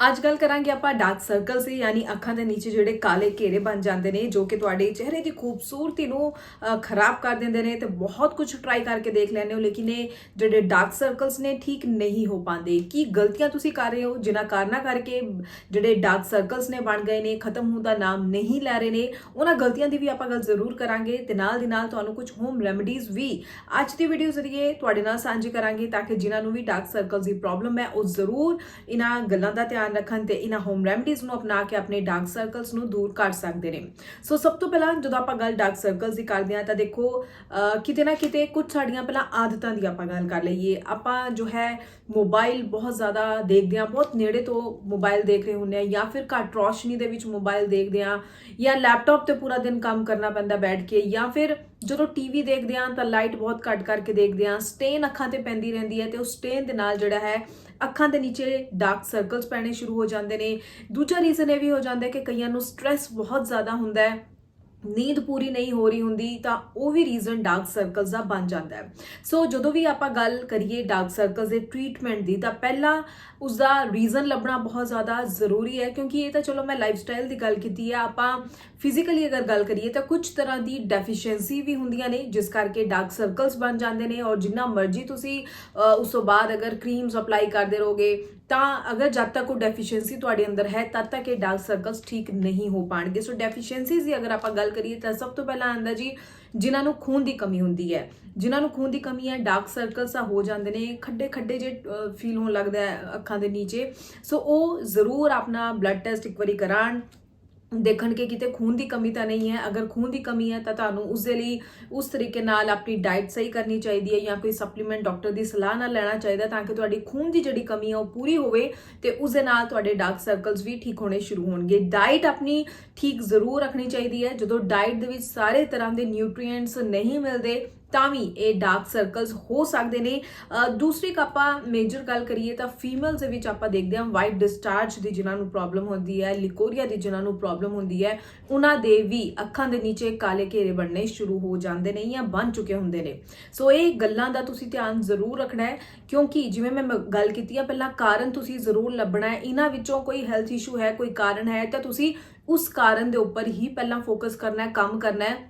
ਅੱਜ ਗੱਲ ਕਰਾਂਗੇ ਆਪਾਂ ਡਾਰਕ ਸਰਕਲਸ ਦੀ, ਯਾਨੀ ਅੱਖਾਂ ਦੇ ਨੀਚੇ ਜਿਹੜੇ ਕਾਲੇ ਘੇਰੇ ਬਣ ਜਾਂਦੇ ਨੇ, ਜੋ ਕਿ ਤੁਹਾਡੇ ਚਿਹਰੇ ਦੀ ਖੂਬਸੂਰਤੀ ਨੂੰ ਖਰਾਬ ਕਰ ਦਿੰਦੇ ਨੇ ਤੇ ਬਹੁਤ ਕੁਝ ਟਰਾਈ ਕਰਕੇ ਦੇਖ ਲੈਂਦੇ ਹੋ, ਲੇਕਿਨ ਇਹ ਜਿਹੜੇ ਡਾਰਕ ਸਰਕਲਸ ਨੇ, ਠੀਕ ਨਹੀਂ ਹੋ ਪਾਉਂਦੇ। ਕੀ ਗਲਤੀਆਂ ਤੁਸੀਂ ਕਰ ਰਹੇ ਹੋ? ਜਿਨ੍ਹਾਂ ਕਾਰਨਾਂ ਕਰਕੇ ਜਿਹੜੇ ਡਾਰਕ ਸਰਕਲਸ ਨੇ ਬਣ ਗਏ ਨੇ, ਖਤਮ ਹੋਣ ਦਾ ਨਾਮ ਨਹੀਂ ਲੈ ਰਹੇ ਨੇ, ਉਹਨਾਂ ਗਲਤੀਆਂ ਦੀ ਵੀ ਆਪਾਂ ਗੱਲ ਜ਼ਰੂਰ ਕਰਾਂਗੇ ਤੇ ਨਾਲ ਦੀ ਨਾਲ ਤੁਹਾਨੂੰ ਕੁਝ ਹੋਮ ਰੈਮਡੀਜ਼ ਵੀ ਅੱਜ ਦੀ ਵੀਡੀਓ ਜ਼ਰੀਏ ਤੁਹਾਡੇ ਨਾਲ ਸਾਂਝੀ ਕਰਾਂਗੇ, ਤਾਂ ਕਿ ਜਿਨ੍ਹਾਂ ਨੂੰ ਵੀ ਡਾਰਕ ਸਰਕਲਸ ਦੀ ਪ੍ਰੋਬਲਮ ਹੈ, ਉਹ ਜ਼ਰੂਰ ਇਹਨਾਂ ਗੱਲਾਂ ਦਾ ਧਿਆਨ ਰੱਖਣ ਤੇ ਇਹਨਾਂ ਹੋਮ ਰੈਮਡੀਜ਼ ਨੂੰ ਅਪਣਾ ਕੇ ਆਪਣੇ ਡਾਰਕ ਸਰਕਲਸ ਨੂੰ ਦੂਰ ਕਰ ਸਕਦੇ ਨੇ। ਸੋ ਸਭ ਤੋਂ ਪਹਿਲਾਂ ਜਦੋਂ ਆਪਾਂ ਗੱਲ ਡਾਰਕ ਸਰਕਲਸ ਦੀ ਕਰਦੇ ਹਾਂ ਤਾਂ ਦੇਖੋ ਕਿਤੇ ਨਾ ਕਿਤੇ ਕੁਝ ਸਾਡੀਆਂ ਪਹਿਲਾਂ ਆਦਤਾਂ ਦੀ ਆਪਾਂ ਗੱਲ ਕਰ ਲਈਏ। ਆਪਾਂ ਜੋ ਹੈ ਮੋਬਾਈਲ ਬਹੁਤ ਜ਼ਿਆਦਾ ਦੇਖਦੇ ਹਾਂ, ਬਹੁਤ ਨੇੜੇ ਤੋਂ ਮੋਬਾਈਲ ਦੇਖ ਰਹੇ ਹੁੰਦੇ ਆ ਜਾਂ ਫਿਰ ਘੱਟ ਰੋਸ਼ਨੀ ਦੇ ਵਿੱਚ ਮੋਬਾਈਲ ਦੇਖਦੇ ਆ ਜਾਂ ਲੈਪਟਾਪ ਤੇ ਪੂਰਾ ਦਿਨ ਕੰਮ ਕਰਨਾ ਪੈਂਦਾ ਬੈਠ ਕੇ ਜਾਂ ਫਿਰ ਜਦੋਂ ਟੀਵੀ ਦੇਖਦੇ ਆ ਤਾਂ ਲਾਈਟ ਬਹੁਤ ਘੱਟ ਕਰਕੇ ਦੇਖਦੇ ਆ ਸਟੇਨ ਅੱਖਾਂ ਤੇ ਪੈਂਦੀ ਰਹਿੰਦੀ ਹੈ ਤੇ ਉਸ ਸਟੇਨ ਦੇ ਨਾਲ ਜਿਹੜਾ ਹੈ, ਅੱਖਾਂ ਦੇ ਨੀਚੇ ਡਾਰਕ ਸਰਕਲਸ ਪੈਣੇ ਸ਼ੁਰੂ ਹੋ ਜਾਂਦੇ ਨੇ। ਦੂਜਾ ਰੀਜ਼ਨ ਇਹ ਵੀ ਹੋ ਜਾਂਦਾ ਹੈ ਕਿ ਕਈਆਂ ਨੂੰ ਸਟ्रेस ਬਹੁਤ ਜ਼ਿਆਦਾ ਹੁੰਦਾ ਹੈ। ਨੀਂਦ ਪੂਰੀ ਨਹੀਂ ਹੋ ਰਹੀ ਹੁੰਦੀ, ਤਾਂ ਉਹ ਵੀ ਰੀਜ਼ਨ ਡਾਰਕ ਸਰਕਲਸ ਦਾ ਬਣ ਜਾਂਦਾ ਹੈ। ਸੋ ਜਦੋਂ ਵੀ ਆਪਾਂ ਗੱਲ ਕਰੀਏ ਡਾਰਕ ਸਰਕਲਸ ਦੇ ਟ੍ਰੀਟਮੈਂਟ ਦੀ, ਤਾਂ ਪਹਿਲਾਂ ਉਸ ਦਾ ਰੀਜ਼ਨ ਲੱਭਣਾ ਬਹੁਤ ਜ਼ਿਆਦਾ ਜ਼ਰੂਰੀ ਹੈ, ਕਿਉਂਕਿ ਇਹ ਤਾਂ ਚਲੋ ਮੈਂ ਲਾਈਫ ਸਟਾਈਲ ਦੀ ਗੱਲ ਕੀਤੀ ਹੈ, ਆਪਾਂ ਫਿਜ਼ੀਕਲੀ ਅਗਰ ਗੱਲ ਕਰੀਏ, ਤਾਂ ਕੁਝ ਤਰ੍ਹਾਂ ਦੀ ਡੈਫੀਸ਼ੀਐਂਸੀ ਵੀ ਹੁੰਦੀਆਂ ਨੇ, ਜਿਸ ਕਰਕੇ ਡਾਰਕ ਸਰਕਲਸ ਬਣ ਜਾਂਦੇ ਨੇ, ਔਰ ਜਿੰਨਾ ਮਰਜ਼ੀ ਤੁਸੀਂ ਉਸ ਤੋਂ ਬਾਅਦ ਅਗਰ ਕਰੀਮਸ ਅਪਲਾਈ ਕਰਦੇ ਰਹੋਗੇ ਤਾਂ ਅਗਰ ਜਦ ਤੱਕ ਉਹ ਡੈਫੀਸ਼ੀਐਂਸੀ ਤੁਹਾਡੇ ਅੰਦਰ ਹੈ, ਤਦ ਤੱਕ ਇਹ ਡਾਰਕ ਸਰਕਲਸ ਠੀਕ ਨਹੀਂ ਹੋ ਪਾਣਗੇ। ਸੋ ਡੈਫੀਸ਼ੀਐਂਸੀਜ਼ ਦੀ ਅਗਰ ਆਪਾਂ ਗੱਲ ਕਰੀਏ ਤਾਂ ਸਭ ਤੋਂ ਪਹਿਲਾਂ ਆਂਦਾ ਜੀ, ਜਿਨ੍ਹਾਂ ਨੂੰ ਖੂਨ ਦੀ ਕਮੀ ਹੁੰਦੀ ਹੈ। ਜਿਨ੍ਹਾਂ ਨੂੰ ਖੂਨ ਦੀ ਕਮੀ ਹੈ ਡਾਰਕ ਸਰਕਲਸ ਆ ਹੋ ਜਾਂਦੇ ਨੇ ਖੱਡੇ ਖੱਡੇ ਜੇ ਫੀਲ ਹੋਣ ਲੱਗਦਾ ਹੈ ਅੱਖਾਂ ਦੇ ਨੀਚੇ। ਸੋ ਉਹ ਜ਼ਰੂਰ ਆਪਣਾ ਬਲੱਡ ਟੈਸਟ ਇੱਕ ਵਾਰੀ ਕਰਾਉਣ ਦੇਖਣ ਕਿ ਕਿਤੇ ਖੂਨ ਦੀ ਕਮੀ ਤਾਂ ਨਹੀਂ ਹੈ। ਅਗਰ ਖੂਨ ਦੀ ਕਮੀ ਹੈ ਤਾਂ ਤੁਹਾਨੂੰ ਉਸ ਦੇ ਲਈ ਉਸ ਤਰੀਕੇ ਨਾਲ ਆਪਣੀ ਡਾਈਟ ਸਹੀ ਕਰਨੀ ਚਾਹੀਦੀ ਹੈ ਜਾਂ ਕੋਈ ਸਪਲੀਮੈਂਟ ਡਾਕਟਰ ਦੀ ਸਲਾਹ ਨਾਲ ਲੈਣਾ ਚਾਹੀਦਾ ਤਾਂ ਕਿ ਤੁਹਾਡੀ ਖੂਨ ਦੀ ਜਿਹੜੀ ਕਮੀ ਹੈ ਉਹ ਪੂਰੀ ਹੋਵੇ ਤੇ ਉਸ ਦੇ ਨਾਲ ਤੁਹਾਡੇ ਡਾਰਕ ਸਰਕਲਸ ਵੀ ਠੀਕ ਹੋਣੇ ਸ਼ੁਰੂ ਹੋਣਗੇ। ਡਾਈਟ ਆਪਣੀ ਠੀਕ ਜ਼ਰੂਰ ਰੱਖਣੀ ਚਾਹੀਦੀ ਹੈ। ਜਦੋਂ ਡਾਈਟ ਦੇ ਵਿੱਚ ਸਾਰੇ ਤਰ੍ਹਾਂ ਦੇ ਨਿਊਟ੍ਰੀਐਂਟਸ ਨਹੀਂ ਮਿਲਦੇ ਤਾਂ ਵੀ ਇਹ ਡਾਰਕ ਸਰਕਲਸ ਹੋ ਸਕਦੇ ਨੇ। ਅਹ ਦੂਸਰੀ ਆਪਾਂ ਮੇਜਰ ਗੱਲ ਕਰੀਏ ਤਾਂ ਫੀਮੇਲਸ ਦੇ ਵਿੱਚ ਆਪਾਂ ਦੇਖਦੇ ਹਾਂ ਵਾਈਟ ਡਿਸਚਾਰਜ ਦੀ ਜਿਨ੍ਹਾਂ ਨੂੰ ਪ੍ਰੋਬਲਮ ਹੁੰਦੀ ਹੈ ਲਿਕੋਰੀਆ ਦੀ ਜਿਨ੍ਹਾਂ ਨੂੰ ਪ੍ਰੋਬਲਮ ਹੁੰਦੀ ਹੈ, ਉਹਨਾਂ ਦੇ ਵੀ ਅੱਖਾਂ ਦੇ ਨੀਚੇ ਕਾਲੇ ਘੇਰੇ ਬਣਨੇ ਸ਼ੁਰੂ ਹੋ ਜਾਂਦੇ ਨੇ ਜਾਂ ਬਣ ਚੁੱਕੇ ਹੁੰਦੇ ਨੇ। ਸੋ ਇਹ ਗੱਲਾਂ ਦਾ ਤੁਸੀਂ ਧਿਆਨ ਜ਼ਰੂਰ ਰੱਖਣਾ ਹੈ, ਕਿਉਂਕਿ ਜਿਵੇਂ ਮੈਂ ਮ- ਗੱਲ ਕੀਤੀ ਆ, ਪਹਿਲਾਂ ਕਾਰਨ ਤੁਸੀਂ ਜ਼ਰੂਰ ਲੱਭਣਾ ਹੈ। ਇਹਨਾਂ ਵਿੱਚੋਂ ਕੋਈ ਹੈਲਥ ਇਸ਼ੂ ਹੈ, ਕੋਈ ਕਾਰਨ ਹੈ, ਤਾਂ ਤੁਸੀਂ ਉਸ ਕਾਰਨ ਦੇ ਉੱਪਰ ਹੀ ਪਹਿਲਾਂ ਫੋਕਸ ਕਰਨਾ ਹੈ, ਕੰਮ ਕਰਨਾ ਹੈ।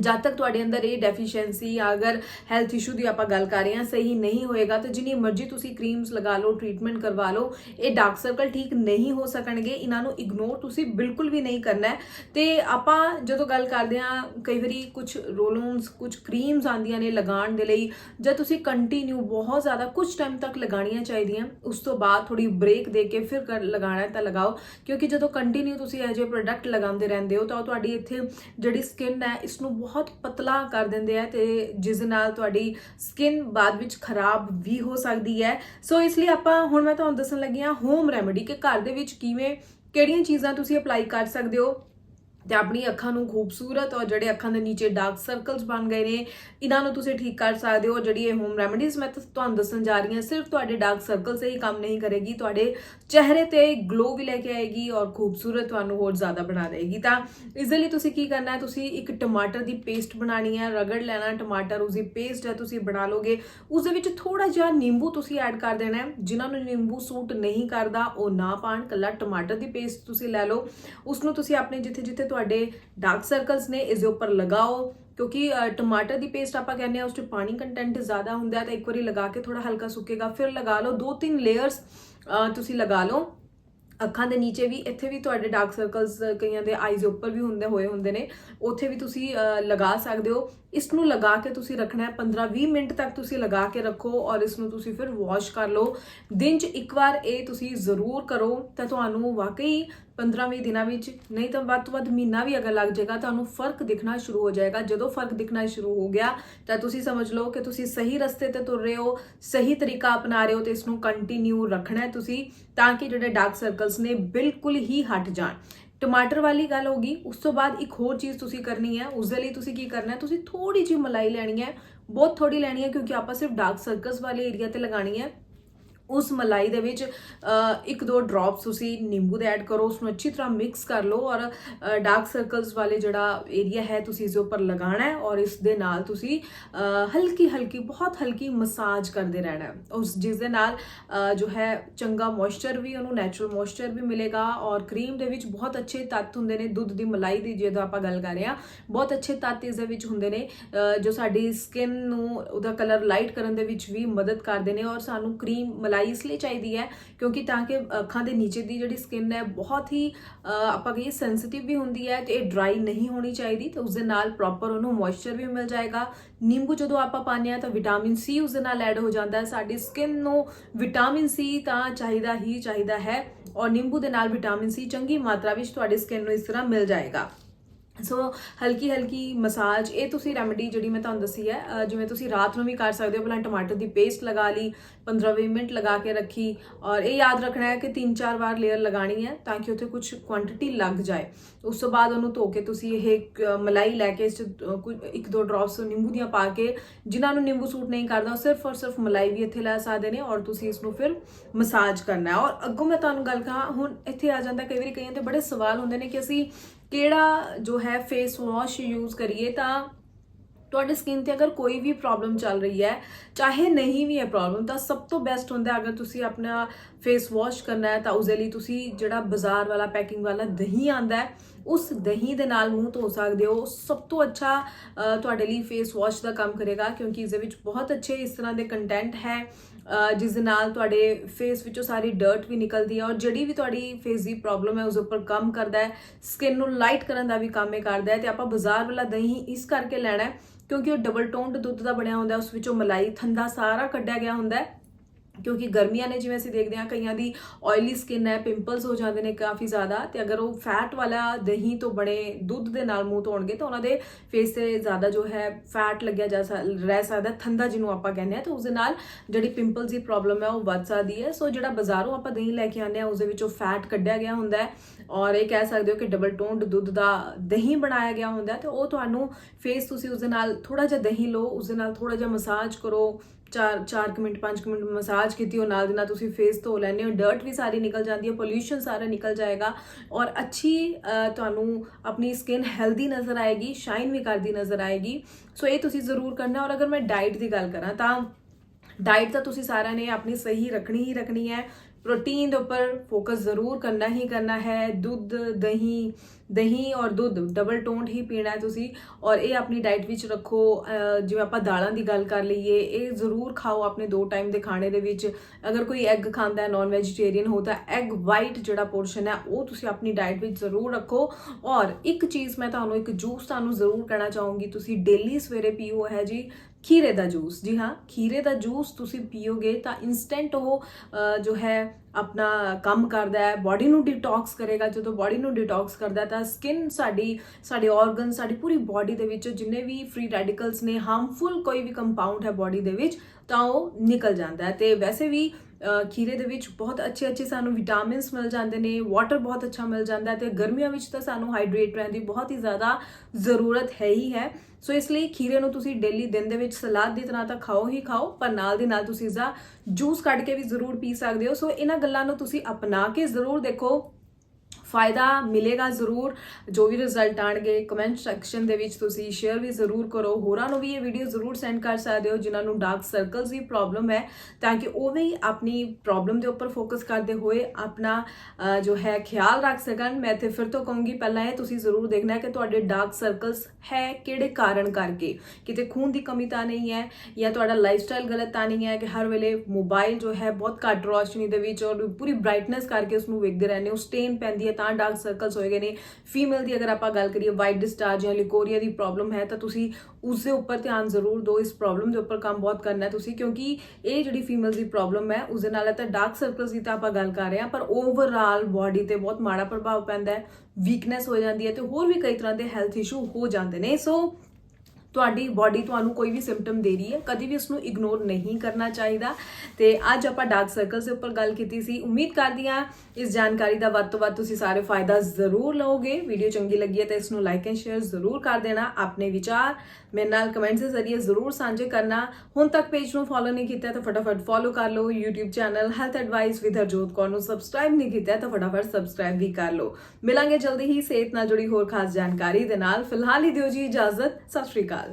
ਜਦ ਤੱਕ ਤੁਹਾਡੇ ਅੰਦਰ ਇਹ ਡੈਫੀਸ਼ੀਐਂਸੀ ਅਗਰ ਹੈਲਥ ਇਸ਼ੂ ਦੀ ਆਪਾਂ ਗੱਲ ਕਰ ਰਹੇ ਹਾਂ, ਸਹੀ ਨਹੀਂ ਹੋਏਗਾ, ਤਾਂ ਜਿੰਨੀ ਮਰਜ਼ੀ ਤੁਸੀਂ ਕਰੀਮਸ ਲਗਾ ਲਓ ਟ੍ਰੀਟਮੈਂਟ ਕਰਵਾ ਲਓ, ਇਹ ਡਾਰਕ ਸਰਕਲ ਠੀਕ ਨਹੀਂ ਹੋ ਸਕਣਗੇ। ਇਹਨਾਂ ਨੂੰ ਇਗਨੋਰ ਤੁਸੀਂ ਬਿਲਕੁਲ ਵੀ ਨਹੀਂ ਕਰਨਾ ਹੈ। ਤੇ ਆਪਾਂ ਜਦੋਂ ਗੱਲ ਕਰਦੇ ਹਾਂ, ਕਈ ਵਾਰੀ ਕੁਝ ਰੋਲੋਨਸ ਕੁਝ ਕਰੀਮਸ ਆਉਂਦੀਆਂ ਨੇ ਲਗਾਉਣ ਦੇ ਲਈ ਜਦ ਤੁਸੀਂ ਕੰਟੀਨਿਊ ਬਹੁਤ ਜ਼ਿਆਦਾ ਕੁਝ ਟਾਈਮ ਤੱਕ ਲਗਾਉਣੀਆਂ ਚਾਹੀਦੀਆਂ, ਉਸ ਤੋਂ ਬਾਅਦ ਥੋੜੀ ਬ੍ਰੇਕ ਦੇ ਕੇ ਫਿਰ ਕਰ- ਲਗਾਉਣਾ ਤਾਂ ਲਗਾਓ। ਕਿਉਂਕਿ ਜਦੋਂ ਕੰਟੀਨਿਊ ਤੁਸੀਂ ਇਹ ਜਿਹੇ ਪ੍ਰੋਡਕਟ ਲਗਾਉਂਦੇ ਰਹਿੰਦੇ ਹੋ, ਤਾਂ ਉਹ ਤੁਹਾਡੀ ਇੱਥੇ ਜਿਹੜੀ ਸਕਿਨ ਹੈ, ਇਸ ਨੂੰ ਬਹੁਤ ਪਤਲਾ ਕਰ ਦਿੰਦੇ ਆ ਤੇ ਜਿਸ ਨਾਲ ਤੁਹਾਡੀ ਸਕਿਨ ਬਾਅਦ ਵਿੱਚ ਖਰਾਬ ਵੀ ਹੋ ਸਕਦੀ ਹੈ। ਸੋ ਇਸ ਲਈ ਆਪਾਂ ਹੁਣ ਮੈਂ ਤੁਹਾਨੂੰ ਦੱਸਣ ਲੱਗੀ ਹਾਂ ਹੋਮ ਰੈਮੇਡੀ ਕਿ ਘਰ ਦੇ ਵਿੱਚ ਕਿਵੇਂ, ਕਿਹੜੀਆਂ ਚੀਜ਼ਾਂ ਤੁਸੀਂ ਅਪਲਾਈ ਕਰ ਸਕਦੇ ਹੋ। ਤੇ ਆਪਣੀ ਅੱਖਾਂ ਨੂੰ ਖੂਬਸੂਰਤ ਔਰ ਜਿਹੜੇ ਅੱਖਾਂ ਦੇ ਨੀਚੇ ਡਾਰਕ ਸਰਕਲਸ ਬਣ ਗਏ ਨੇ। ਇਹਨਾਂ ਨੂੰ ਤੁਸੀਂ ਠੀਕ ਕਰ ਸਕਦੇ ਹੋ। ਜਿਹੜੀ ਇਹ ਹੋਮ ਰੈਮਡੀਜ਼ ਮੈਂ ਤੁਹਾਨੂੰ ਦੱਸਣ ਜਾ ਰਹੀ ਹਾਂ, ਸਿਰਫ ਤੁਹਾਡੇ ਡਾਰਕ ਸਰਕਲ ਸੇ ਹੀ ਕੰਮ ਨਹੀਂ ਕਰੇਗੀ। ਤੁਹਾਡੇ ਚਿਹਰੇ ਤੇ ਗਲੋ ਵੀ ਲੈ ਕੇ ਆਏਗੀ ਔਰ ਖੂਬਸੂਰਤ ਤੁਹਾਨੂੰ ਹੋਰ ਜ਼ਿਆਦਾ ਬਣਾ ਦੇਗੀ ਤਾਂ ਇਸ ਲਈ ਤੁਸੀਂ ਕੀ ਕਰਨਾ ਹੈ? ਤੁਸੀਂ ਇੱਕ ਟਮਾਟਰ ਦੀ ਪੇਸਟ ਬਣਾਣੀ ਹੈ। ਰਗੜ ਲੈਣਾ ਟਮਾਟਰ, ਉਸਦੀ ਪੇਸਟ ਹੈ ਤੁਸੀਂ ਬਣਾ ਲੋਗੇ ਉਸ ਦੇ ਵਿੱਚ ਥੋੜਾ ਜਿਹਾ ਨਿੰਬੂ ਤੁਸੀਂ ਐਡ ਕਰ ਦੇਣਾ ਹੈ। ਜਿਨ੍ਹਾਂ ਨੂੰ ਨਿੰਬੂ ਸੂਟ ਨਹੀਂ ਕਰਦਾ, ਉਹ ਨਾ ਪਾਣ ਕੱਲਾ ਟਮਾਟਰ ਦੀ ਪੇਸਟ ਤੁਸੀਂ ਲੈ ਲਓ। ਉਸ ਨੂੰ ਤੁਸੀਂ ਆਪਣੇ ਜਿੱਥੇ ਜਿੱਥੇ ਤੁਹਾਡੇ ਡਾਰਕ ਸਰਕਲਸ ਨੇ ਇਸ ਦੇ ਉੱਪਰ ਲਗਾਓ, ਕਿਉਂਕਿ ਟਮਾਟਰ ਦੀ ਪੇਸਟ ਆਪਾਂ ਕਹਿੰਦੇ ਆ ਉਸ 'ਚ ਪਾਣੀ ਕੰਟੈਂਟ ਜ਼ਿਆਦਾ ਹੁੰਦਾ ਹੈ ਤਾਂ ਇੱਕ ਵਾਰੀ ਲਗਾ ਕੇ ਥੋੜਾ ਹਲਕਾ ਸੁੱਕੇਗਾ, ਫਿਰ ਲਗਾ ਲਓ, ਦੋ ਤਿੰਨ ਲੇਅਰਸ ਤੁਸੀਂ ਲਗਾ ਲਓ। ਅੱਖਾਂ ਦੇ ਨੀਚੇ ਵੀ, ਇੱਥੇ ਵੀ ਤੁਹਾਡੇ ਡਾਰਕ ਸਰਕਲਸ ਕਈਆਂ ਦੇ ਆਈਜ਼ ਦੇ ਉੱਪਰ ਵੀ ਹੁੰਦੇ, ਹੋਏ ਹੁੰਦੇ ਨੇ। ਉੱਥੇ ਵੀ ਤੁਸੀਂ ਲਗਾ ਸਕਦੇ ਹੋ। ਇਸ ਨੂੰ ਲਗਾ ਕੇ ਤੁਸੀਂ ਰੱਖਣਾ ਹੈ। 15-20 ਮਿੰਟ ਤੱਕ ਤੁਸੀਂ ਲਗਾ ਕੇ ਰੱਖੋ ਔਰ ਇਸ ਨੂੰ ਤੁਸੀਂ ਫਿਰ ਵਾਸ਼ ਕਰ ਲਓ। ਦਿਨ 'ਚ ਇੱਕ ਵਾਰ ਇਹ ਤੁਸੀਂ ਜ਼ਰੂਰ ਕਰੋ। ਤਾਂ ਤੁਹਾਨੂੰ ਵਾਕਈ 15-20 ਦਿਨਾਂ ਵਿੱਚ, ਨਹੀਂ ਤਾਂ ਵੱਧ ਤੋਂ ਵੱਧ ਮਹੀਨਾ ਵੀ ਅਗਰ ਲੱਗ ਜਾਏਗਾ, ਤੁਹਾਨੂੰ ਫ਼ਰਕ ਦਿਖਣਾ ਸ਼ੁਰੂ ਹੋ ਜਾਏਗਾ। ਜਦੋਂ ਫ਼ਰਕ ਦਿਖਣਾ ਸ਼ੁਰੂ ਹੋ ਗਿਆ, ਤਾਂ ਤੁਸੀਂ ਸਮਝ ਲਓ ਕਿ ਤੁਸੀਂ ਸਹੀ ਰਸਤੇ ਤੇ ਤੁਰ ਰਹੇ ਹੋ, ਸਹੀ ਤਰੀਕਾ ਅਪਣਾ ਰਹੇ ਹੋ ਤੇ ਇਸ ਨੂੰ ਕੰਟੀਨਿਊ ਰੱਖਣਾ ਹੈ ਤੁਸੀਂ, ਤਾਂ ਕਿ ਜਿਹੜੇ ਡਾਰਕ ਸਰਕਲਸ ਨੇ ਬਿਲਕੁਲ ਹੀ ਹਟ ਜਾਣ। ਟਮਾਟਰ ਵਾਲੀ ਗੱਲ ਹੋ ਗਈ, ਉਸ ਤੋਂ ਬਾਅਦ ਇੱਕ ਹੋਰ ਚੀਜ਼ ਤੁਸੀਂ ਕਰਨੀ ਹੈ, ਉਸ ਦੇ ਲਈ ਤੁਸੀਂ ਕੀ ਕਰਨਾ ਹੈ, ਤੁਸੀਂ ਥੋੜੀ ਜਿਹੀ ਮਲਾਈ ਲੈਣੀ ਹੈ, ਬਹੁਤ ਥੋੜੀ ਲੈਣੀ ਹੈ ਕਿਉਂਕਿ ਆਪਾਂ ਸਿਰਫ ਡਾਰਕ ਸਰਕਲਸ ਵਾਲੇ ਏਰੀਆ ਤੇ ਲਗਾਣੀ ਹੈ। ਉਸ ਮਲਾਈ ਦੇ ਵਿੱਚ ਇੱਕ ਦੋ ਡ੍ਰੌਪਸ ਤੁਸੀਂ ਨਿੰਬੂ ਦੇ ਐਡ ਕਰੋ ਉਸ ਨੂੰ ਅੱਛੀ ਤਰ੍ਹਾਂ ਮਿਕਸ ਕਰ ਲਓ ਔਰ ਡਾਰਕ ਸਰਕਲਸ ਵਾਲੇ ਜਿਹੜਾ ਏਰੀਆ ਹੈ ਤੁਸੀਂ ਇਸ ਦੇ ਉੱਪਰ ਲਗਾਉਣਾ ਹੈ ਔਰ ਇਸ ਦੇ ਨਾਲ ਤੁਸੀਂ ਹਲਕੀ ਹਲਕੀ, ਬਹੁਤ ਹਲਕੀ ਮਸਾਜ ਕਰਦੇ ਰਹਿਣਾ ਹੈ। ਉਸ ਜਿਸ ਦੇ ਨਾਲ ਜੋ ਹੈ ਚੰਗਾ ਮੋਇਸਚਰ ਵੀ, ਉਹਨੂੰ ਨੈਚੁਰਲ ਮੋਇਸਚਰ ਵੀ ਮਿਲੇਗਾ ਔਰ ਕਰੀਮ ਦੇ ਵਿੱਚ ਬਹੁਤ ਅੱਛੇ ਤੱਤ ਹੁੰਦੇ ਨੇ ਦੁੱਧ ਦੀ ਮਲਾਈ ਦੀ ਜਦੋਂ ਆਪਾਂ ਗੱਲ ਕਰ ਰਹੇ ਹਾਂ। ਬਹੁਤ ਅੱਛੇ ਤੱਤ ਇਸ ਦੇ ਵਿੱਚ ਹੁੰਦੇ ਨੇ ਜੋ ਸਾਡੀ ਸਕਿਨ ਨੂੰ, ਉਹਦਾ ਕਲਰ ਲਾਈਟ ਕਰਨ ਦੇ ਵਿੱਚ ਵੀ ਮਦਦ ਕਰਦੇ ਨੇ ਔਰ ਸਾਨੂੰ ਕਰੀਮ ਮਲਾਈ ਇਸ ਲਈ ਚਾਹੀਦੀ ਹੈ ਕਿਉਂਕਿ ਤਾਂ ਕਿ ਅੱਖਾਂ ਦੇ ਨੀਚੇ ਦੀ ਜਿਹੜੀ ਸਕਿਨ ਹੈ ਬਹੁਤ ਹੀ ਅ, ਆਪਾਂ ਕਹੀਏ ਸੈਂਸਿਟਿਵ ਵੀ ਹੁੰਦੀ ਹੈ ਤੇ ਇਹ ਡਰਾਈ ਨਹੀਂ ਹੋਣੀ ਚਾਹੀਦੀ ਤੇ ਉਸ ਦੇ ਨਾਲ ਪ੍ਰੋਪਰ ਉਹਨੂੰ ਮੋਇਸਚਰ ਵੀ ਮਿਲ ਜਾਏਗਾ। ਨਿੰਬੂ ਜਦੋਂ ਆਪਾਂ ਪਾਉਂਦੇ ਹਾਂ ਤਾਂ ਵਿਟਾਮਿਨ ਸੀ ਉਸ ਦੇ ਨਾਲ ਐਡ ਹੋ ਜਾਂਦਾ ਹੈ। ਸਾਡੀ ਸਕਿਨ ਨੂੰ ਵਿਟਾਮਿਨ ਸੀ ਤਾਂ ਚਾਹੀਦਾ ਹੀ ਚਾਹੀਦਾ ਹੈ ਔਰ ਨਿੰਬੂ ਦੇ ਨਾਲ ਵਿਟਾਮਿਨ ਸੀ ਚੰਗੀ ਮਾਤਰਾ ਵਿੱਚ ਤੁਹਾਡੀ ਸਕਿਨ ਨੂੰ ਇਸ ਤਰ੍ਹਾਂ ਮਿਲ ਜਾਏਗਾ। ਸੋ ਹਲਕੀ ਹਲਕੀ ਮਸਾਜ ਇਹ ਤੁਸੀਂ ਰੈਮਡੀ ਜਿਹੜੀ ਮੈਂ ਤੁਹਾਨੂੰ ਦੱਸੀ ਹੈ ਜਿਵੇਂ ਤੁਸੀਂ ਰਾਤ ਨੂੰ ਵੀ ਕਰ ਸਕਦੇ ਹੋ ਪਹਿਲਾਂ ਟਮਾਟਰ ਦੀ ਪੇਸਟ ਲਗਾ ਲਈ 15-20 ਮਿੰਟ ਲਗਾ ਕੇ ਰੱਖੀ ਔਰ ਇਹ ਯਾਦ ਰੱਖਣਾ ਹੈ ਕਿ 3-4 ਵਾਰ ਲੇਅਰ ਲਗਾਣੀ ਹੈ ਤਾਂ ਕਿ ਉੱਥੇ ਕੁਝ ਕੁਆਂਟੀਟੀ ਲੱਗ ਜਾਏ। ਉਸ ਤੋਂ ਬਾਅਦ ਉਹਨੂੰ ਧੋ ਕੇ ਤੁਸੀਂ ਇਹ ਮਲਾਈ ਲੈ ਕੇ ਇਸ 'ਚ, ਅਹ, ਕੁਝ ਇੱਕ ਦੋ ਡ੍ਰੌਪਸ ਨਿੰਬੂ ਦੀਆਂ ਪਾ ਕੇ ਜਿਨ੍ਹਾਂ ਨੂੰ ਨਿੰਬੂ ਸੂਟ ਨਹੀਂ ਕਰਦਾ ਉਹ ਸਿਰਫ ਔਰ ਸਿਰਫ ਮਲਾਈ ਵੀ ਇੱਥੇ ਲੈ ਸਕਦੇ ਨੇ ਔਰ ਤੁਸੀਂ ਇਸ ਨੂੰ ਫਿਰ ਮਸਾਜ ਕਰਨਾ ਹੈ। ਔਰ ਅੱਗੋਂ ਮੈਂ ਤੁਹਾਨੂੰ ਗੱਲ ਕਹਾਂ ਹੁਣ ਇੱਥੇ ਆ ਜਾਂਦਾ ਕਈ ਵਾਰੀ ਕਈਆਂ ਦੇ ਬੜੇ ਸਵਾਲ ਹੁੰਦੇ ਨੇ ਕਿ ਅਸੀਂ ਕਿਹੜਾ ਜੋ ਹੈ ਫੇਸ ਵਾਸ਼ ਯੂਜ਼ ਕਰੀਏ ਤਾਂ ਤੁਹਾਡੀ ਸਕਿਨ ਤੇ ਅਗਰ ਕੋਈ ਵੀ ਪ੍ਰੋਬਲਮ ਚੱਲ ਰਹੀ ਹੈ, ਚਾਹੇ ਨਹੀਂ ਵੀ ਹੈ ਪ੍ਰੋਬਲਮ ਤਾਂ ਸਭ ਤੋਂ ਬੈਸਟ ਹੁੰਦਾ ਅਗਰ ਤੁਸੀਂ ਆਪਣਾ ਫੇਸ ਵਾਸ਼ ਕਰਨਾ ਹੈ ਤਾਂ ਉਸ ਦੇ ਲਈ ਤੁਸੀਂ ਜਿਹੜਾ ਬਾਜ਼ਾਰ ਵਾਲਾ ਪੈਕਿੰਗ ਵਾਲਾ ਦਹੀਂ ਆਂਦਾ ਹੈ, ਉਸ ਦਹੀਂ ਦੇ ਨਾਲ ਮੂੰਹ ਧੋ ਸਕਦੇ ਹੋ। ਸਭ ਤੋਂ ਅੱਛਾ ਤੁਹਾਡੇ ਲਈ ਫੇਸ ਵਾਸ਼ ਦਾ ਕੰਮ ਕਰੇਗਾ ਕਿਉਂਕਿ ਇਸ ਦੇ ਵਿੱਚ ਬਹੁਤ ਅੱਛੇ ਇਸ ਤਰ੍ਹਾਂ ਦੇ ਕੰਟੈਂਟ ਹੈ। ਜਿਸ ਦੇ ਨਾਲ ਤੁਹਾਡੇ ਫੇਸ ਵਿੱਚੋਂ ਸਾਰੀ ਡਰਟ ਵੀ ਨਿਕਲਦੀ ਹੈ ਔਰ ਜਿਹੜੀ ਵੀ ਤੁਹਾਡੀ ਫੇਸ ਦੀ ਪ੍ਰੋਬਲਮ ਹੈ, ਉਸ ਉੱਪਰ ਕੰਮ ਕਰਦਾ ਹੈ ਸਕਿਨ ਨੂੰ ਲਾਈਟ ਕਰਨ ਦਾ ਵੀ ਕੰਮ ਇਹ ਕਰਦਾ ਹੈ ਤੇ ਆਪਾਂ ਬਾਜ਼ਾਰ ਵਾਲਾ ਦਹੀਂ ਇਸ ਕਰਕੇ ਲੈਣਾ ਹੈ ਕਿਉਂਕਿ ਉਹ ਡਬਲ ਟੋਨਡ ਦੁੱਧ ਦਾ ਬਣਿਆ ਹੁੰਦਾ ਉਸ ਵਿੱਚੋਂ ਮਲਾਈ, ਥੰਦਾ ਸਾਰਾ ਕੱਢਿਆ ਗਿਆ ਹੁੰਦਾ ਹੈ। ਕਿਉਂਕਿ ਗਰਮੀਆਂ ਨੇ ਜਿਵੇਂ ਅਸੀਂ ਦੇਖਦੇ ਹਾਂ ਕਈਆਂ ਦੀ ਆਇਲੀ ਸਕਿਨ ਹੈ ਪਿੰਪਲਸ ਹੋ ਜਾਂਦੇ ਨੇ ਕਾਫੀ ਜ਼ਿਆਦਾ ਤੇ ਅਗਰ ਉਹ ਫੈਟ ਵਾਲਾ ਦਹੀਂ ਤੋਂ ਬਣੇ ਦੁੱਧ ਦੇ ਨਾਲ ਮੂੰਹ ਧੋਣਗੇ ਤਾਂ ਉਹਨਾਂ ਦੇ ਫੇਸ ਤੇ ਜ਼ਿਆਦਾ ਜੋ ਹੈ ਫੈਟ ਲੱਗਿਆ ਜਾ ਸਕ- ਰਹਿ ਸਕਦਾ ਥੰਦਾ ਜਿਹਨੂੰ ਆਪਾਂ ਕਹਿੰਦੇ ਆ ਤਾਂ ਉਸ ਦੇ ਨਾਲ ਜਿਹੜੀ ਪਿੰਪਲਸ ਦੀ ਪ੍ਰੋਬਲਮ ਹੈ ਉਹ ਵੱਧ ਸਕਦੀ ਹੈ। ਸੋ ਜਿਹੜਾ ਬਾਜ਼ਾਰੋਂ ਆਪਾਂ ਦਹੀਂ ਲੈ ਕੇ ਆਉਂਦੇ ਆ ਉਸ ਦੇ ਵਿੱਚੋਂ ਫੈਟ ਕੱਢਿਆ ਗਿਆ ਹੁੰਦਾ ਹੈ। ਔਰ ਇਹ ਕਹਿ ਸਕਦੇ ਹੋ ਕਿ ਡਬਲ ਟੋਨਡ ਦੁੱਧ ਦਾ ਦਹੀਂ ਬਣਾਇਆ ਗਿਆ ਹੁੰਦਾ ਹੈ ਤੇ ਉਹ ਤੁਹਾਨੂੰ ਫੇਸ ਤੁਸੀਂ ਉਸ ਦੇ ਨਾਲ ਥੋੜਾ ਜਿਹਾ ਦਹੀਂ ਲਓ ਉਸ ਦੇ ਨਾਲ ਥੋੜਾ ਜਿਹਾ ਮਸਾਜ ਕਰੋ, ਚਾਰ ਚਾਰ ਕੁ ਮਿੰਟ 5 ਮਿੰਟ ਮਸਾਜ ਕੀਤੀ, ਉਹ ਨਾਲ ਦੀ ਨਾਲ ਤੁਸੀਂ ਫੇਸ ਧੋ ਲੈਂਦੇ ਹੋ ਡਰਟ ਵੀ ਸਾਰੀ ਨਿਕਲ ਜਾਂਦੀ ਹੈ ਪੋਲਿਊਸ਼ਨ ਸਾਰਾ ਨਿਕਲ ਜਾਏਗਾ ਔਰ ਅੱਛੀ ਤੁਹਾਨੂੰ ਆਪਣੀ ਸਕਿਨ ਹੈਲਦੀ ਨਜ਼ਰ ਆਏਗੀ ਸ਼ਾਈਨ ਵੀ ਕਰਦੀ ਨਜ਼ਰ ਆਏਗੀ, ਸੋ ਇਹ ਤੁਸੀਂ ਜ਼ਰੂਰ ਕਰਨਾ ਔਰ ਅਗਰ ਮੈਂ ਡਾਈਟ ਦੀ ਗੱਲ ਕਰਾਂ ਤਾਂ ਡਾਈਟ ਤਾਂ ਤੁਸੀਂ ਸਾਰਿਆਂ ਨੇ ਆਪਣੀ ਸਹੀ ਰੱਖਣੀ ਹੀ ਰੱਖਣੀ ਹੈ ਪ੍ਰੋਟੀਨ ਦੇ ਉੱਪਰ ਫੋਕਸ ਜ਼ਰੂਰ ਕਰਨਾ ਹੀ ਕਰਨਾ ਹੈ ਦੁੱਧ ਦਹੀਂ ਦਹੀਂ ਔਰ ਦੁੱਧ ਡਬਲ ਟੋਨਡ ਹੀ ਪੀਣਾ ਹੈ ਤੁਸੀਂ ਔਰ ਇਹ ਆਪਣੀ ਡਾਈਟ ਵਿੱਚ ਰੱਖੋ ਜਿਵੇਂ ਆਪਾਂ ਦਾਲਾਂ ਦੀ ਗੱਲ ਕਰ ਲਈਏ ਇਹ ਜ਼ਰੂਰ ਖਾਓ ਆਪਣੇ ਦੋ ਟਾਈਮ ਦੇ ਖਾਣੇ ਦੇ ਵਿੱਚ ਅਗਰ ਕੋਈ ਐਗ ਖਾਂਦਾ ਹੈ ਨਾਨ ਵੈਜੀਟੇਰੀਅਨ ਹੋ ਤਾਂ ਐਗ ਵਾਈਟ ਜਿਹੜਾ ਪੋਰਸ਼ਨ ਹੈ ਉਹ ਤੁਸੀਂ ਆਪਣੀ ਡਾਈਟ ਵਿੱਚ ਜ਼ਰੂਰ ਰੱਖੋ ਔਰ ਇੱਕ ਚੀਜ਼ ਮੈਂ ਤੁਹਾਨੂੰ ਇੱਕ ਜੂਸ ਤੁਹਾਨੂੰ ਜ਼ਰੂਰ ਕਹਿਣਾ ਚਾਹੂੰਗੀ ਤੁਸੀਂ ਡੇਲੀ ਸਵੇਰੇ ਪੀਓ ਹੈ ਜੀ ਖੀਰੇ ਦਾ ਜੂਸ। ਜੀ ਹਾਂ, ਖੀਰੇ ਦਾ ਜੂਸ ਤੁਸੀਂ ਪੀਓਗੇ ਤਾਂ ਇਨਸਟੈਂਟ ਉਹ ਜੋ ਹੈ, ਆਪਣਾ ਕੰਮ ਕਰਦਾ ਹੈ ਬਾਡੀ ਨੂੰ ਡਿਟੌਕਸ ਕਰੇਗਾ। ਜਦੋਂ ਬਾਡੀ ਨੂੰ ਡਿਟੌਕਸ ਕਰਦਾ ਤਾਂ ਸਕਿਨ ਸਾਡੀ, ਸਾਡੇ ਆਰਗਨ ਸਾਡੀ ਪੂਰੀ ਬਾਡੀ ਦੇ ਵਿੱਚ ਜਿੰਨੇ ਵੀ ਫ੍ਰੀ ਰੈਡੀਕਲਸ ਨੇ ਹਾਰਮਫੁਲ ਕੋਈ ਵੀ ਕੰਪਾਊਂਡ ਹੈ ਬਾਡੀ ਦੇ ਵਿੱਚ, ਤਾਂ ਉਹ ਨਿਕਲ ਜਾਂਦਾ ਹੈ। ਤੇ ਵੈਸੇ ਵੀ ਖੀਰੇ ਦੇ ਵਿੱਚ ਬਹੁਤ ਅੱਛੇ ਅੱਛੇ ਸਾਨੂੰ ਵਿਟਾਮਿਨਸ ਮਿਲ ਜਾਂਦੇ ਨੇ ਵਾਟਰ ਬਹੁਤ ਅੱਛਾ ਮਿਲ ਜਾਂਦਾ ਹੈ ਤੇ ਗਰਮੀਆਂ ਵਿੱਚ ਤਾਂ ਸਾਨੂੰ ਹਾਈਡਰੇਟ ਰਹਿਣ ਦੀ ਬਹੁਤ ਹੀ ਜ਼ਿਆਦਾ ਜ਼ਰੂਰਤ ਹੈ ਹੀ ਹੈ। ਸੋ ਇਸ ਲਈ ਖੀਰੇ ਨੂੰ ਤੁਸੀਂ ਡੇਲੀ ਦਿਨ ਦੇ ਵਿੱਚ ਸਲਾਦ ਦੀ ਤਰ੍ਹਾਂ ਤਾਂ ਖਾਓ ਹੀ ਖਾਓ, ਪਰ ਨਾਲ ਦੀ ਨਾਲ ਤੁਸੀਂ ਇਸਦਾ ਜੂਸ ਕੱਢ ਕੇ ਵੀ ਜ਼ਰੂਰ ਪੀ ਸਕਦੇ ਹੋ। ਸੋ ਇਹਨਾਂ ਗੱਲਾਂ ਨੂੰ ਤੁਸੀਂ ਅਪਣਾ ਕੇ ਜ਼ਰੂਰ ਦੇਖੋ। ਫਾਇਦਾ ਮਿਲੇਗਾ ਜ਼ਰੂਰ। ਜੋ ਵੀ ਰਿਜ਼ਲਟ ਆਣਗੇ ਕਮੈਂਟ ਸੈਕਸ਼ਨ ਦੇ ਵਿੱਚ ਤੁਸੀਂ ਸ਼ੇਅਰ ਵੀ ਜ਼ਰੂਰ ਕਰੋ। ਹੋਰਾਂ ਨੂੰ ਵੀ ਇਹ ਵੀਡੀਓ ਜ਼ਰੂਰ ਸੈਂਡ ਕਰ ਸਕਦੇ ਹੋ, ਜਿਨ੍ਹਾਂ ਨੂੰ ਡਾਰਕ ਸਰਕਲਸ ਦੀ ਪ੍ਰੋਬਲਮ ਹੈ, ਤਾਂ ਕਿ ਉਹ ਵੀ ਆਪਣੀ ਪ੍ਰੋਬਲਮ ਦੇ ਉੱਪਰ ਫੋਕਸ ਕਰਦੇ ਹੋਏ ਆਪਣਾ ਜੋ ਹੈ, ਖਿਆਲ ਰੱਖ ਸਕਣ। ਮੈਂ ਤੇ ਫਿਰ ਤੋਂ ਕਹੂੰਗੀ, ਪਹਿਲਾਂ ਇਹ ਤੁਸੀਂ ਜ਼ਰੂਰ ਦੇਖਣਾ ਹੈ ਕਿ ਤੁਹਾਡੇ ਡਾਰਕ ਸਰਕਲਸ ਹੈ ਕਿਹੜੇ ਕਾਰਨ ਕਰਕੇ? ਕਿਤੇ ਖੂਨ ਦੀ ਕਮੀ ਤਾਂ ਨਹੀਂ ਹੈ, ਜਾਂ ਤੁਹਾਡਾ ਲਾਈਫਸਟਾਈਲ ਗਲਤ ਤਾਂ ਨਹੀਂ ਹੈ ਕਿ ਹਰ ਵੇਲੇ ਮੋਬਾਈਲ ਜੋ ਹੈ ਬਹੁਤ ਘੱਟ ਰੋਸ਼ਨੀ ਦੇ ਵਿੱਚ ਔਰ ਪੂਰੀ ਬ੍ਰਾਈਟਨੈਸ ਕਰਕੇ ਉਸ ਨੂੰ ਵੇਖਦੇ ਰਹਿੰਦੇ ਹੋ ਸਟੇਨ ਪੈਂਦੀ ਹੈ ਤਾਂ ਡਾਰਕ ਸਰਕਲਸ ਹੋਏਗੇ ਨੇ। ਫੀਮੇਲ ਦੀ ਅਗਰ ਆਪਾਂ ਗੱਲ ਕਰੀਏ ਵਾਈਟ ਡਿਸਚਾਰਜ ਜਾਂ ਲਿਕੋਰੀਆ ਦੀ ਪ੍ਰੋਬਲਮ ਹੈ, ਤਾਂ ਤੁਸੀਂ ਉਸ ਦੇ ਉੱਪਰ ਧਿਆਨ ਜ਼ਰੂਰ ਦਿਓ। ਇਸ ਪ੍ਰੋਬਲਮ ਦੇ ਉੱਪਰ ਕੰਮ ਬਹੁਤ ਕਰਨਾ ਹੈ ਤੁਸੀਂ, ਕਿਉਂਕਿ ਇਹ ਜਿਹੜੀ ਫੀਮੇਲ ਦੀ ਪ੍ਰੋਬਲਮ ਹੈ ਉਸ ਦੇ ਨਾਲ ਤਾਂ ਡਾਰਕ ਸਰਕਲਸ ਦੀ ਤਾਂ ਆਪਾਂ ਗੱਲ ਕਰ ਰਹੇ ਹਾਂ, ਪਰ ਓਵਰਆਲ ਬਾਡੀ ਤੇ ਬਹੁਤ ਮਾੜਾ ਪ੍ਰਭਾਵ ਪੈਂਦਾ ਹੈ ਵੀਕਨੈਸ ਹੋ ਜਾਂਦੀ ਹੈ ਤੇ ਹੋਰ ਵੀ ਕਈ ਤਰ੍ਹਾਂ ਦੇ ਹੈਲਥ ਇਸ਼ੂ ਹੋ ਜਾਂਦੇ ਨੇ। ਸੋ ਤੁਹਾਡੀ ਬਾਡੀ ਤੁਹਾਨੂੰ ਕੋਈ ਵੀ ਸਿੰਪਟਮ ਦੇ ਰਹੀ ਹੈ, ਕਦੀ ਵੀ ਉਸ ਨੂੰ ਇਗਨੋਰ ਨਹੀਂ ਕਰਨਾ ਚਾਹੀਦਾ। ਤੇ ਅੱਜ ਆਪਾਂ ਡਾਰਕ ਸਰਕਲਸ ਦੇ ਉੱਪਰ ਗੱਲ ਕੀਤੀ ਸੀ। ਉਮੀਦ ਕਰਦੀ ਹਾਂ ਇਸ ਜਾਣਕਾਰੀ ਦਾ ਵੱਧ ਤੋਂ ਵੱਧ ਤੁਸੀਂ ਸਾਰੇ ਫਾਇਦਾ ਜ਼ਰੂਰ ਲਓਗੇ। ਵੀਡੀਓ ਚੰਗੀ ਲੱਗੀ ਹੈ ਤਾਂ ਇਸ ਨੂੰ ਲਾਈਕ ਐਂਡ ਸ਼ੇਅਰ ਜ਼ਰੂਰ ਕਰ ਦੇਣਾ। ਆਪਣੇ ਵਿਚਾਰ ਮੇਰੇ ਨਾਲ ਕਮੈਂਟਸ ਦੇ ਜ਼ਰੀਏ ਜ਼ਰੂਰ ਸਾਂਝੇ ਕਰਨਾ। ਹੁਣ ਤੱਕ ਪੇਜ ਨੂੰ ਫੋਲੋ ਨਹੀਂ ਕੀਤਾ ਤਾਂ ਫਟਾਫਟ ਫੋਲੋ ਕਰ ਲਓ। YouTube channel health advice with Harjot Kaur ਨੂੰ ਸਬਸਕ੍ਰਾਈਬ ਨਹੀਂ ਕੀਤਾ ਤਾਂ ਫਟਾਫਟ ਸਬਸਕ੍ਰਾਈਬ ਵੀ ਕਰ ਲਓ। ਮਿਲਾਂਗੇ ਜਲਦੀ ਹੀ ਸਿਹਤ ਨਾਲ ਜੁੜੀ ਹੋਰ ਖਾਸ ਜਾਣਕਾਰੀ ਦੇ ਨਾਲ। ਫਿਲਹਾਲ ਹੀ ਦਿਓ ਜੀ ਇਜਾਜ਼ਤ। ਸਤਿ ਸ਼੍ਰੀ ਅਕਾਲ।